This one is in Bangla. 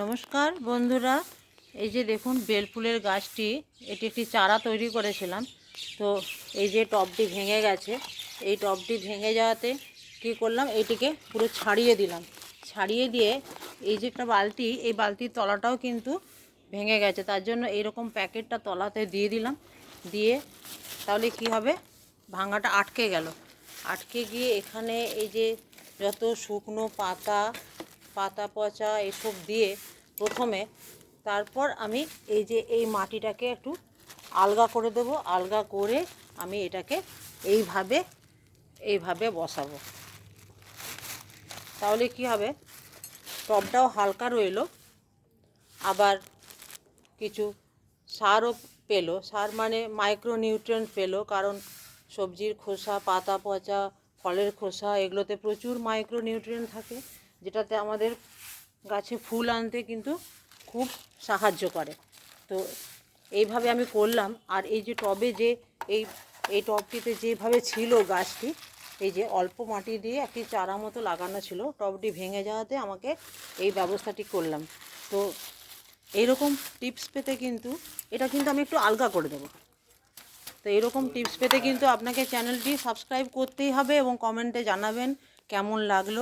নমস্কার, বন্ধুরা। এই যে দেখুন, বেলফুলের গাছটি, এটি একটি চারা তৈরি করেছিলাম। তো এই যে টবটি ভেঙে গেছে, এই টবটি ভেঙে যাওয়াতে কী করলাম এইটিকে পুরো ছাড়িয়ে দিলাম। ছাড়িয়ে দিয়ে এই যে একটা বালতি, এই বালতির তলাটাও কিন্তু ভেঙে গেছে। তার জন্য এইরকম প্যাকেটটা তলাতে দিয়ে দিলাম। দিয়ে তাহলে কি হবে? ভাঙাটা আটকে গেল। আটকে গিয়ে এখানে এই যে যত শুকনো পাতা পাতা পচা এসব দিয়ে প্রথমে তারপর আমি এই যে এই মাটিটাকে একটু আলগা করে দেবো। আলগা করে আমি এটাকে এইভাবে এইভাবে বসাবো। তাহলে কি হবে? টবটাও হালকা রইল। আবার কিছু সারও পেল। সার মানে মাইক্রো নিউট্রিয়েন্ট পেল, কারণ সবজির খোসা, পাতা পচা, ফলের খোসা, এগুলোতে প্রচুর মাইক্রো নিউট্রিয়েন্ট থাকে। যেটাতে আমাদের গাছে ফুল আনতে কিন্তু খুব সাহায্য করে। তো এইভাবে আমি করলাম। আর এই যে টবে যে এই এই টবটিতে যেভাবে ছিল গাছটি, এই যে অল্প মাটি দিয়ে একটি চারা মতো লাগানো ছিল, টবটি ভেঙে যাওয়াতে আমাকে এই ব্যবস্থাটি করলাম। তো এইরকম টিপস পেতে কিন্তু, এটা কিন্তু আমি একটু আলগা করে দেবো। তো এরকম টিপস পেতে কিন্তু আপনাকে চ্যানেলটি সাবস্ক্রাইব করতেই হবে এবং কমেন্টে জানাবেন কেমন লাগল।